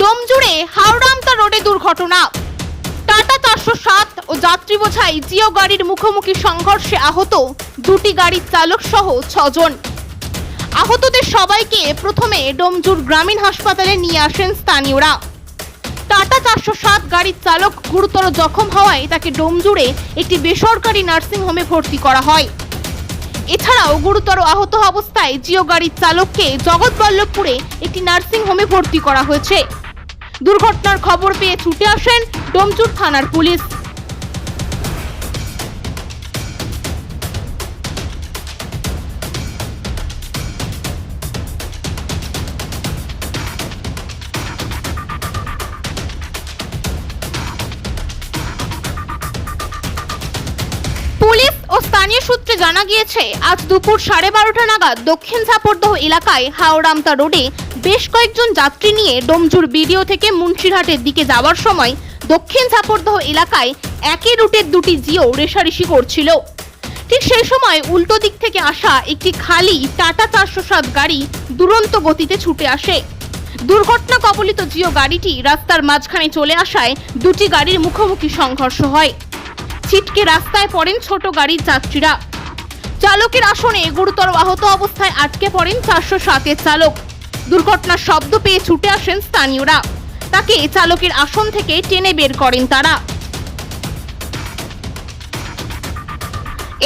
ডোমজুড়ে হাওড়ামতা রোডে দুর্ঘটনা। টাটা চারশো সাত ও যাত্রী বোঝাই জিও গাড়ির মুখোমুখি সংঘর্ষে আহত দুটি গাড়ির চালক সহ ছজন। আহতদের সবাইকে প্রথমে ডোমজুর গ্রামীণ হাসপাতালে নিয়ে আসেন স্থানীয়রা। টাটা চারশো সাত গাড়ির চালক গুরুতর জখম হওয়ায় তাকে ডোমজুড়ে একটি বেসরকারি নার্সিংহোমে ভর্তি করা হয়। এছাড়াও গুরুতর আহত অবস্থায় জিও গাড়ির চালককে জগৎবল্লভপুরে একটি নার্সিংহোমে ভর্তি করা হয়েছে। দুর্ঘটনার খবর পেয়ে ছুটে আসেন ডোমচুর থানার পুলিশ। সূত্রে জানা গিয়েছে, আজ দুপুর সাড়ে বারোটা নাগাদ দক্ষিণ ঝাপরদহ এলাকায় হাওড়ামতা রোডে বেশ কয়েকজন যাত্রী নিয়ে ডোমজুর বিডিও থেকে মুন্সিরহাটের দিকে যাওয়ার সময় দক্ষিণ ঝাপরদহ এলাকায় একই রুটের দুটি জিও রেশারেশি করছিল। ঠিক সেই সময় উল্টো দিক থেকে আসা একটি খালি টাটা চারশো সাত গাড়ি দুরন্ত গতিতে ছুটে আসে। দুর্ঘটনা কবলিত জিও গাড়িটি রাস্তার মাঝখানে চলে আসায় দুটি গাড়ির মুখোমুখি সংঘর্ষ হয়। ছিটকে রাস্তায় পড়েন ছোট গাড়ির যাত্রীরা। চালকের আসনে গুরুতর আহত অবস্থায় আটকে পড়েন চারশো সাতের চালক। দুর্ঘটনার শব্দ পেয়ে ছুটে আসেন স্থানীয়রা। তাকে চালকের আসন থেকে টেনে বের করেন তারা।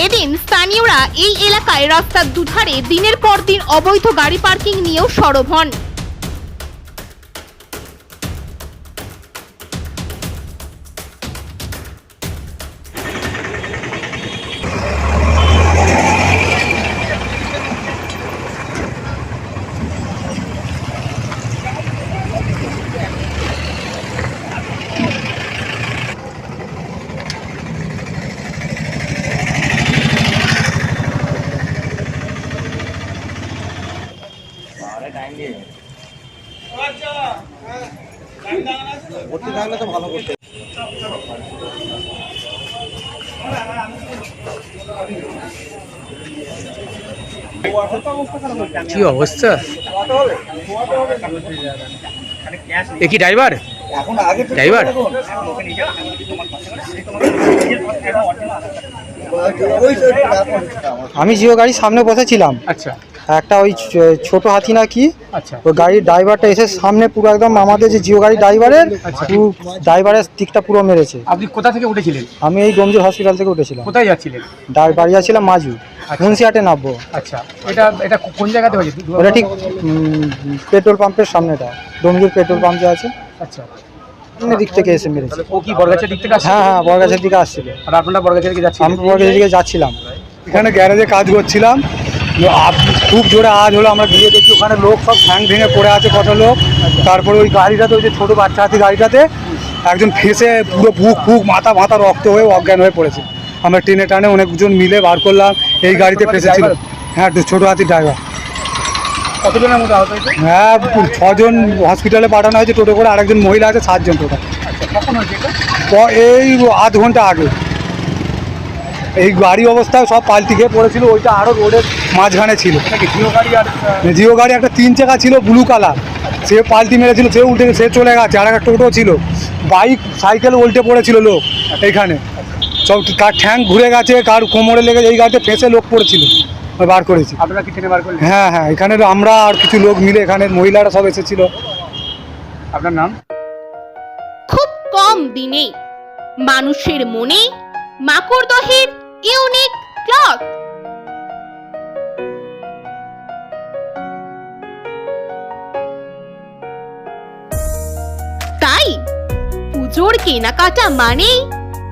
এদিন স্থানীয়রা এই এলাকায় রাস্তার দুধারে দিনের পর দিন অবৈধ গাড়ি পার্কিং নিয়েও সরব হন। ভর্তি থাকলে তো ভালো করতে কি অবস্থা এ কি ড্রাইভার ড্রাইভার? আমি জিও গাড়ির সামনে বসেছিলাম আচ্ছা একটা ওই ছোট হাতি না কি? আচ্ছা। ওই গাড়ির ড্রাইভারটা এসে সামনে পুরো একদম আমাদের যে জিও গাড়ি ড্রাইভারের আচ্ছা। ড্রাইভারের দিকটা পুরো মেরেছে। আপনি কোথা থেকে উঠেছিলেন? আমি এই ডোমজুর হসপিটাল থেকে উঠেছিলাম। কোথায় যাচ্ছিলেন? বাড়ি যাচ্ছিলাম মাজু মুন্সিহাটে নামবো। আচ্ছা। এটা এটা কোন জায়গাতে হয়েছে? ওটা ঠিক পেট্রোল পাম্পের সামনেটা ডোমজুর পেট্রোল পাম্প যে আছে। আচ্ছা। সামনের দিক থেকে এসে মেরেছে। ও কি বরগাছের দিক থেকে হ্যাঁ হ্যাঁ বরগাছের দিকে আসছিল। আর আপনারা বরগাছের দিকে যাচ্ছেন আমি বরগাছের দিকে যাচ্ছিলাম। এখানে গ্যারেজে কাজ করছিলাম। খুব জোরে আওয়াজ হলো আমরা গিয়ে দেখি ওখানে লোক সব ঠ্যাং ভেঙে পড়ে আছে কত লোক। তারপরে ওই গাড়িটাতে ওই যে ছোটো বাচ্চা হাতি গাড়িটাতে একজন ফেসে পুরো বুক ফুক মাথা মাথা রক্ত হয়ে অজ্ঞান হয়ে পড়েছে। আমরা টেনে টানে অনেকজন মিলে বার করলাম এই গাড়িতে ফেসেছিল। হ্যাঁ ছোটো হাতির ড্রাইভার কতজনের মতো আহত হয়েছে? হ্যাঁ ছজন হসপিটালে পাঠানো হয়েছে টোটো করে আরেকজন মহিলা আছে সাতজন টোটাল। আচ্ছা এই আধ ঘণ্টা আগে। এই গাড়ি অবস্থায় সব পাল্টি খেয়ে পড়েছিল ওইটা আরও রোডের মাঝখানে ছিল। জিও গাড়ি আর জিও গাড়ি একটা তিন চাকা ছিল ব্লু কালার সে পাল্টি মেরেছিল সে উল্টে সে চলে গেছে আর একটা টোটো ছিল। বাইক সাইকেল উল্টে পড়েছিল লোক এইখানে সব কার ঠ্যাং ঘুরে গেছে কার কোমরে লেগে এই গাড়িতে ফেসে লোক পড়েছিল বার করেছি। আপনারা কি বার করলেন? হ্যাঁ হ্যাঁ এখানে আমরা আর কিছু লোক মিলে এখানে মহিলারা সব এসেছিল। আপনার নাম? খুব কম দিনে মানুষের মনে মাকড়দহের ইউনিক ক্লথ তাই পুজোর কেনাকাটা মানেই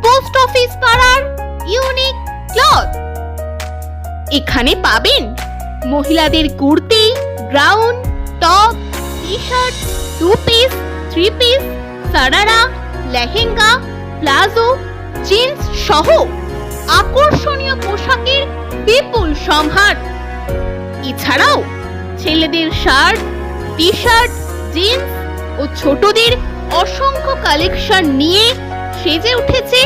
পোস্ট অফিস পাড়ার ইউনিক ক্লথ এখানে পাবেন মহিলাদের kurti gown top T shirt two piece three piece sharara, lehenga, palazzo, jeans সহ আকর্ষণীয় পোশাকের বিপুল সম্ভার। এছাড়াও ছেলেদের শার্ট টি শার্ট জিন্স ও ছোটদের অসংখ্য কালেকশন নিয়ে সেজে উঠেছে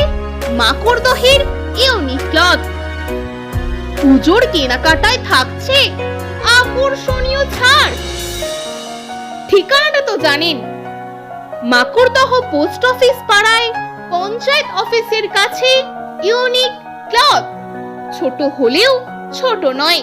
মাকড়দহের ইউনিক ক্লথ। পুজোর কেনাকাটায় থাকছে আকর্ষণীয় ছাড়। ঠিকানাটা তো জানেন। মাকড়দহ পোস্ট অফিস পাড়ায় পঞ্চায়েত অফিসের কাছে ইউনিক ক্লথ ছোট হলেও ছোট নয়।